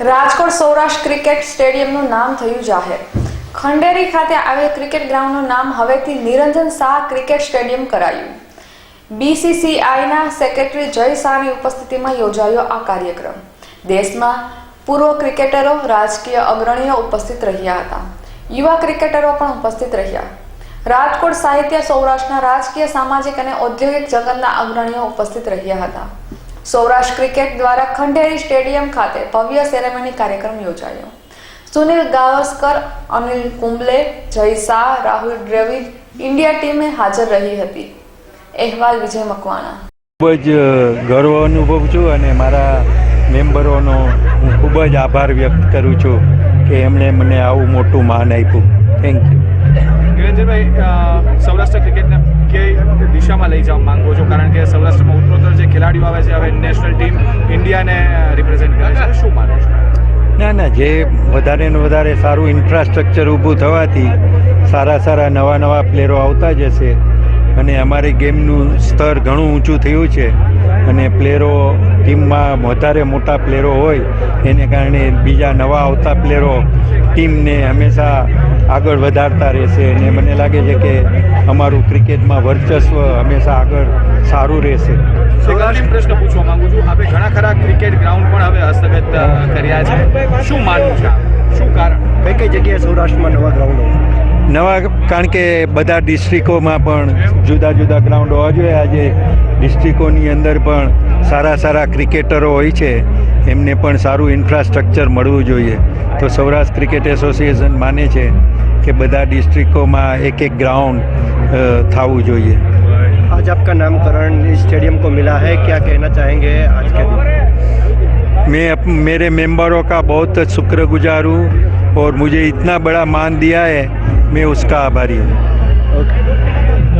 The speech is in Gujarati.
રાજકોટ સૌરાષ્ટ્ર ક્રિકેટ સ્ટેડિયમનું નામ થયું જાહેર. ખંડેરી ખાતે આવેલ ક્રિકેટ ગ્રાઉન્ડનું નામ હવેથી નિરંજન શાહ ક્રિકેટ સ્ટેડિયમ કરાયું. બીસીસીઆઈના સેક્રેટરી જય શાહની ઉપસ્થિતિમાં યોજાયો આ કાર્યક્રમ. દેશમાં પૂર્વ ક્રિકેટરો, રાજકીય અગ્રણીઓ ઉપસ્થિત રહ્યા હતા. યુવા ક્રિકેટરો પણ ઉપસ્થિત રહ્યા. રાજકોટ સાહિત્ય સૌરાષ્ટ્રના રાજકીય, સામાજિક અને ઔદ્યોગિક જગતના અગ્રણીઓ ઉપસ્થિત રહ્યા હતા. સૌરાષ્ટ્ર ક્રિકેટ દ્વારા ખંડેરી સ્ટેડિયમ ખાતે ભવ્ય સેરેમની કાર્યક્રમ યોજાયો. સુનિલ ગાવસ્કર અનિલ કુંબલે જય શાહ રાહુલ દ્રવિડ ઇન્ડિયા ટીમે હાજર રહી હતી. અહેવાલ વિજય મકવાણા. ખૂબ જ ગર્વ અનુભવું છું અને મારા મેમ્બરોનો હું ખૂબ જ આભાર વ્યક્ત કરું છું કે એમણે મને આવું મોટું માન આપ્યું. થેન્ક યુ નિરંજનભાઈ સૌરાષ્ટ્ર ક્રિકેટને કઈ દિશામાં લઈ જવા માંગો છો? કારણ કે સૌરાષ્ટ્રમાં ખેલાડીઓ આવે છે, હવે નેશનલ ટીમ ઇન્ડિયાને રિપ્રેઝેન્ટ કરે છે. શું માનો છો? ના ના, જે વધારે ને વધારે સારું ઇન્ફ્રાસ્ટ્રક્ચર ઊભું થવાથી સારા સારા નવા નવા પ્લેયરો આવતા જશે અને અમારી ગેમનું સ્તર ઘણું ઊંચું થયું છે અને પ્લેયરો ટીમમાં વધારે મોટા પ્લેયરો હોય, એને કારણે બીજા નવા આવતા પ્લેયરો ટીમને હંમેશા આગળ વધારતા રહેશે અને મને લાગે છે કે અમારું ક્રિકેટમાં વર્ચસ્વ હંમેશા આગળ સારું રહેશે. એક અંતિમ પ્રશ્ન પૂછવા માંગુ છું. આપણે ઘણા ખરા ક્રિકેટ ગ્રાઉન્ડ પણ હવે હસ્તગત કર્યા છે. શું માનવું છે શું કારણ? કઈ કઈ જગ્યાએ સૌરાષ્ટ્રમાં નવા ગ્રાઉન્ડો નવા કારણ કે બધા ડિસ્ટ્રિક્ટોમાં પણ જુદા જુદા ગ્રાઉન્ડ હોવા જોઈએ. આજે ડિસ્ટ્રિક્ટોની અંદર પણ સારા સારા ક્રિકેટરો હોય છે. એમને પણ સારું ઇન્ફ્રાસ્ટ્રક્ચર મળવું જોઈએ. તો સૌરાષ્ટ્ર ક્રિકેટ એસોસિએશન માને છે કે બધા ડિસ્ટ્રિક્ટોમાં એક એક ગ્રાઉન્ડ થવું જોઈએ. आज आपका नामकरण स्टेडियम को मिला है क्या कहना चाहेंगे आज के दिन? मैं अप, मेरे मेंबरों का बहुत शुक्रगुजार हूँ और मुझे इतना बड़ा मान दिया है मैं उसका आभारी हूँ।